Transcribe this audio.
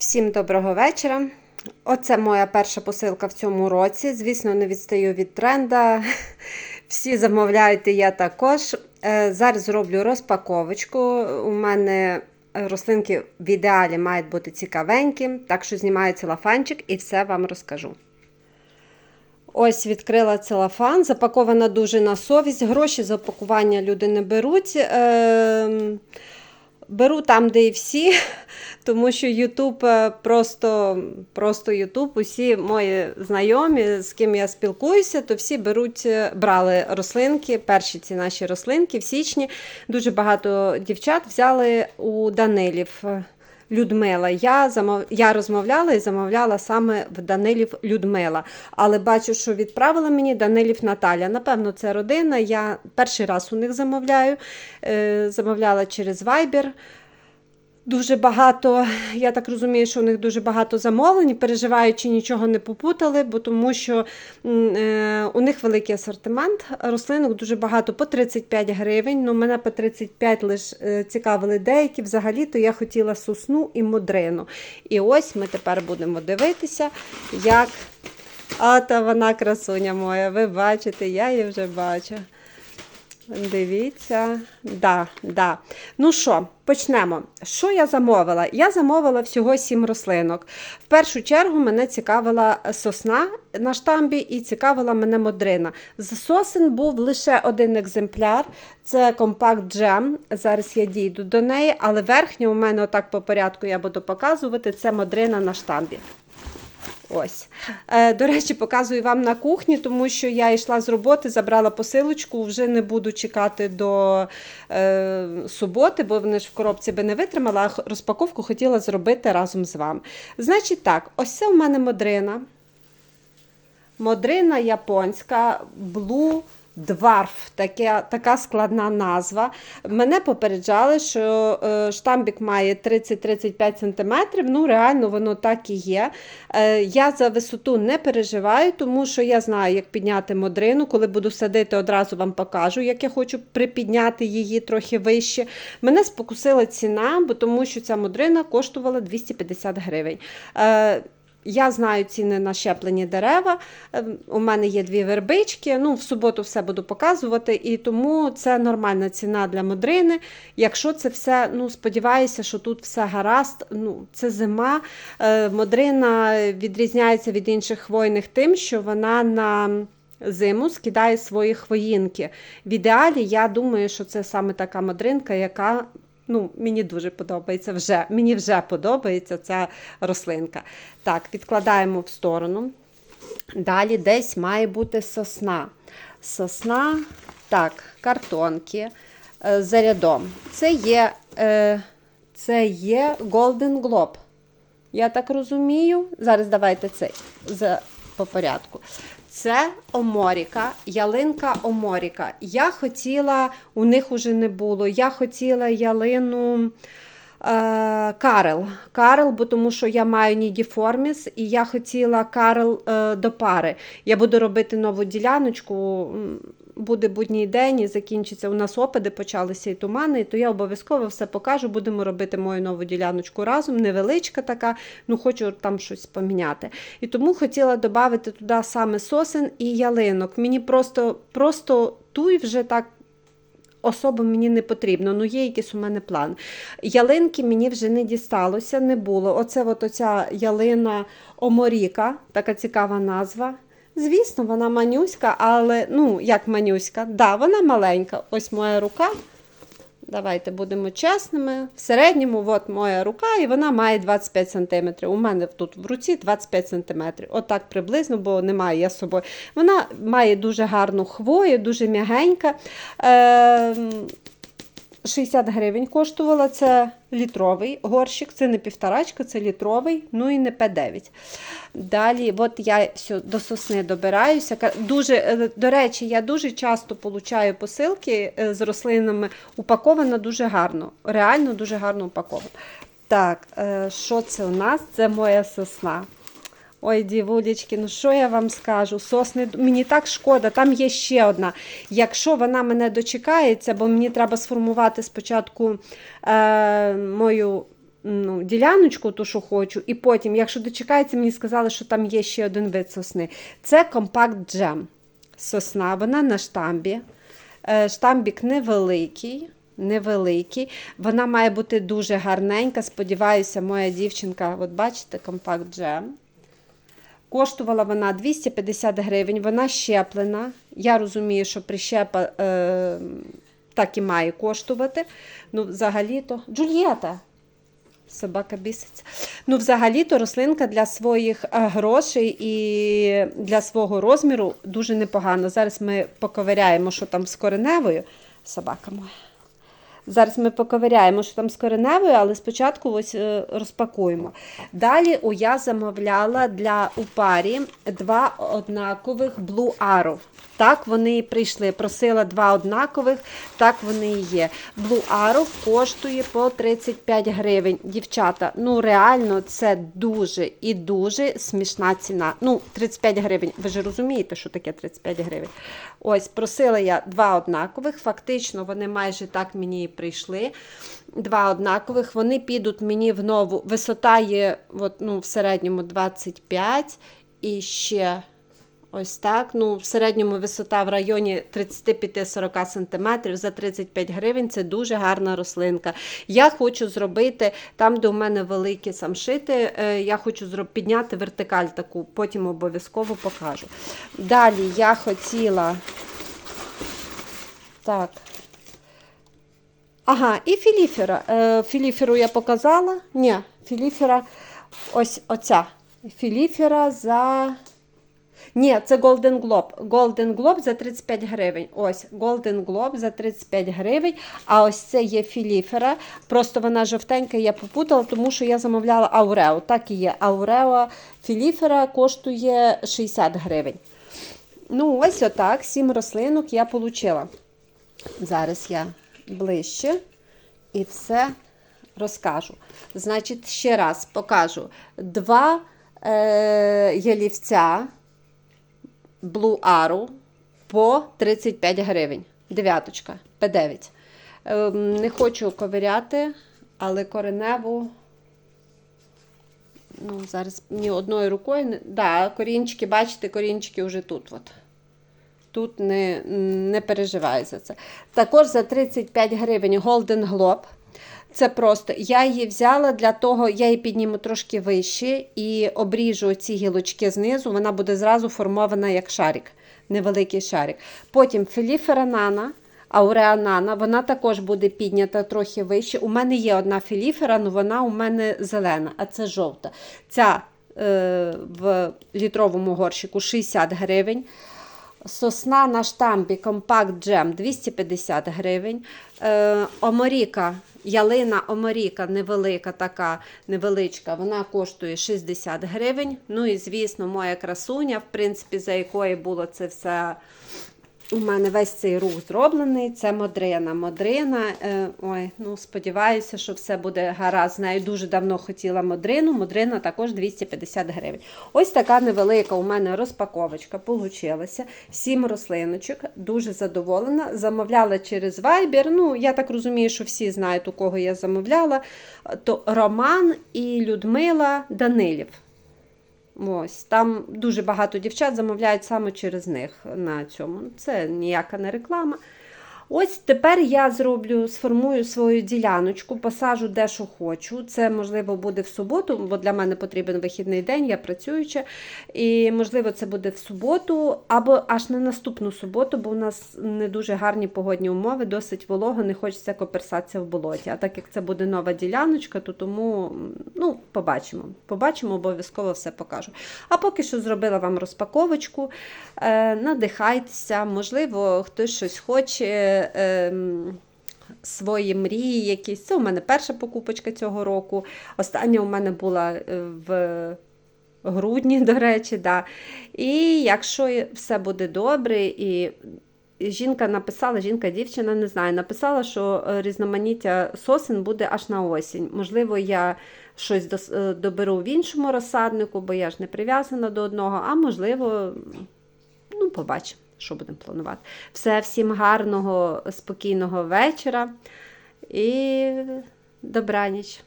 Всім доброго вечора. Оце моя перша посилка в цьому році. Звісно, не відстаю від тренда. Всі замовляють, я також. Е, Зараз зроблю розпаковочку. У мене рослинки в ідеалі мають бути цікавенькі, так що знімаю целофанчик і все вам розкажу. Ось відкрила целофан, запакована дуже на совість. Гроші за пакування люди не беруть. Беру там, де і всі, тому що Ютуб е, просто, просто Ютуб, усі мої знайомі, з ким я спілкуюся, то всі беруть, е, брали рослинки, перші ці наші рослинки в січні. Дуже багато дівчат взяли у Данилів. Людмила. Я замов... я розмовляла і замовляла саме в Данилів Людмила. Але бачу, що відправила мені Данилів Наталя. Напевно, це родина. Я перший раз у них замовляю. Е, замовляла через Viber. Дуже багато, я так розумію, що у них дуже багато замовлень, переживаю, чи нічого не попутали, бо тому що е, у них великий асортимент рослинок, дуже багато по 35 гривень. Ну, мене по 35 лише цікавили деякі. Взагалі, то я хотіла сосну і модрину. І ось ми тепер будемо дивитися, як. А та вона красуня моя. Ви бачите, я її вже бачу. Дивіться, да, да. Ну що, почнемо. Що я замовила? Я замовила всього сім рослинок. В першу чергу мене цікавила сосна на штамбі і цікавила мене модрина. З сосен був лише один екземпляр. Це компакт джем. Зараз я дійду до неї, але верхня у мене отак по порядку я буду показувати. Це модрина на штамбі. Ось. Е, До речі, показую вам на кухні, тому що я йшла з роботи, забрала посилочку, вже не буду чекати до е, суботи, бо вони ж в коробці би не витримала, а розпаковку хотіла зробити разом з вами. Значить так, ось це у мене модрина. Модрина японська Blue Dwarf, таке, така складна назва. Мене попереджали, що е, штамбік має 30-35 см. Ну, реально, воно так і є. Е, я за висоту не переживаю, тому що я знаю, як підняти модрину. Коли буду садити, одразу вам покажу, як я хочу припідняти її трохи вище. Мене спокусила ціна, бо тому що ця модрина коштувала 250 гривень. Е, я знаю ціни на щеплені дерева. Ем, У мене є дві вербички. Ну, в суботу все буду показувати, і тому це нормальна ціна для модрини. Якщо це все, ну сподіваюся, що тут все гаразд. Ну, це зима. Е, Модрина відрізняється від інших хвойних тим, що вона на зиму скидає свої хвоїнки. В ідеалі, я думаю, що це саме така модринка, яка Ну, мені дуже подобається вже. Мені вже подобається ця рослинка. Так, відкладаємо в сторону. Далі десь має бути сосна. Сосна, так, картонки е, за рядом. Це є, е, це є Golden Globe. Я так розумію. Зараз давайте за, по порядку. Це Оморіка, ялинка Оморіка. Я хотіла, у них уже не було. Я хотіла ялину е, Карел. Карел, бо тому що я маю нідіформіс, і я хотіла Карел е, до пари. Я буду робити нову діляночку. Буде будній день і закінчиться. У нас опади почалися і тумани, то я обов'язково все покажу. Будемо робити мою нову діляночку разом. Невеличка така, ну хочу там щось поміняти. І тому хотіла додати туди саме сосен і ялинок. Мені просто, просто туй вже так. Особо мені не потрібно, ну є якийсь у мене план. Ялинки мені вже не дісталося, не було. Оце от оця ялина Оморіка, така цікава назва. Звісно, вона манюська, але ну, як манюська, да, вона маленька. Ось моя рука. Давайте будемо чесними. В середньому от моя рука, і вона має 25 см. У мене тут в руці 25 см. Отак приблизно, бо немає я з собою. Вона має дуже гарну хвою, дуже м'ягенька. Е, 60 гривень коштувала. Це літровий горщик, це не півторачка, це літровий, ну і не П9. Далі, от я до сосни добираюся. Дуже, е, до речі, я дуже часто получаю посилки е, з рослинами. Упакована дуже гарно. Реально дуже гарно упакована. Так, е, що це у нас? Це моя сосна. Ой, дівулечки, ну що я вам скажу? Сосни, мені так шкода, там є ще одна. Якщо вона мене дочекається, бо мені треба сформувати спочатку е, мою ну, діляночку, ту, що хочу, і потім, якщо дочекається, мені сказали, що там є ще один вид сосни. Це компакт джем. Сосна, вона на штамбі. Е, Штамбік невеликий. Невеликий. Вона має бути дуже гарненька. Сподіваюся, моя дівчинка, от бачите, компакт джем. Коштувала вона 250 гривень, вона щеплена. Я розумію, що прищепа е, так і має коштувати. Ну, взагалі-то. Джульєта. Собака біситься. Ну, взагалі-то рослинка для своїх е, грошей і для свого розміру дуже непогано. Зараз ми поковиряємо, що там з кореневою. Собака моя. Зараз ми поковиряємо, що там з кореневою, але спочатку ось е, розпакуємо. Далі о, я замовляла для у парі два однакових Blue Arrow. Так вони і прийшли. Просила два однакових, так вони і є. Blue Arrow коштує по 35 гривень. Дівчата, ну реально це дуже і дуже смішна ціна. Ну, 35 гривень. Ви ж розумієте, що таке 35 гривень. Ось, просила я два однакових. Фактично, вони майже так мені і прийшли. Два однакових. Вони підуть мені в нову. Висота є от, ну, в середньому 25 і ще. Ось так. Ну, в середньому висота в районі 35-40 см за 35 гривень. Це дуже гарна рослинка. Я хочу зробити там, де у мене великі самшити, е, я хочу підняти вертикаль таку, потім обов'язково покажу. Далі я хотіла. Так. Ага, і філіфера. Е, філіферу я показала. Ні, філіфера ось оця. Філіфера за. Ні, це Golden Globe. Golden Globe за 35 гривень. Ось, Golden Globe за 35 гривень. А ось це є філіфера. Просто вона жовтенька, я попутала, тому що я замовляла Аурео. Так і є. Аурео філіфера коштує 60 гривень. Ну, ось отак, сім рослинок я отримала. Зараз я ближче і все розкажу. Значить, ще раз покажу два е, ялівця Blue Arrow по 35 гривень. Дев'яточка, П9. Ем, не хочу ковиряти, але кореневу. Ну, зараз ні одною рукою. Да, корінчики, бачите, корінчики вже тут. От. Тут не, не переживаю за це. Також за 35 гривень Golden Globe. Це просто я її взяла для того, я її підніму трошки вище і обріжу ці гілочки знизу. Вона буде зразу формована як шарик, невеликий шарик. Потім філіфера нана, ауреа вона також буде піднята трохи вище. У мене є одна філіфера, але вона у мене зелена, а це жовта. Ця е, в літровому горщику 60 гривень. Сосна на штампі Compact Jam 250 гривень. Е, Оморіка, ялина Оморіка невелика, така невеличка, вона коштує 60 гривень. Ну і, звісно, моя красуня, в принципі, за якої було це все. У мене весь цей рух зроблений. Це Модрина. Модрина, е, ой, ну сподіваюся, що все буде гаразд. З нею дуже давно хотіла Модрину. Модрина також 250 гривень. Ось така невелика у мене розпаковочка получилася. Сім рослиночок. Дуже задоволена. Замовляла через Viber. Ну, я так розумію, що всі знають, у кого я замовляла. То Роман і Людмила Данилів. Ось, там дуже багато дівчат замовляють саме через них на цьому. Це ніяка не реклама. Ось тепер я зроблю, сформую свою діляночку, посажу де що хочу. Це, можливо, буде в суботу, бо для мене потрібен вихідний день, я працююча. І, можливо, це буде в суботу або аж на наступну суботу, бо у нас не дуже гарні погодні умови, досить волого, не хочеться коперсатися в болоті. А так як це буде нова діляночка, то тому ну, побачимо. Побачимо, обов'язково все покажу. А поки що зробила вам розпаковочку. Е, надихайтеся, можливо, хтось щось хоче. Е, Свої мрії якісь. Це у мене перша покупочка цього року. Остання у мене була е, в грудні, до речі. Да. І якщо все буде добре, і жінка написала, жінка-дівчина, не знаю, написала, що е, різноманіття сосен буде аж на осінь. Можливо, я щось е, доберу в іншому розсаднику, бо я ж не прив'язана до одного, а можливо, ну, побачимо, що будемо планувати. Все, всім гарного, спокійного вечора і добраніч.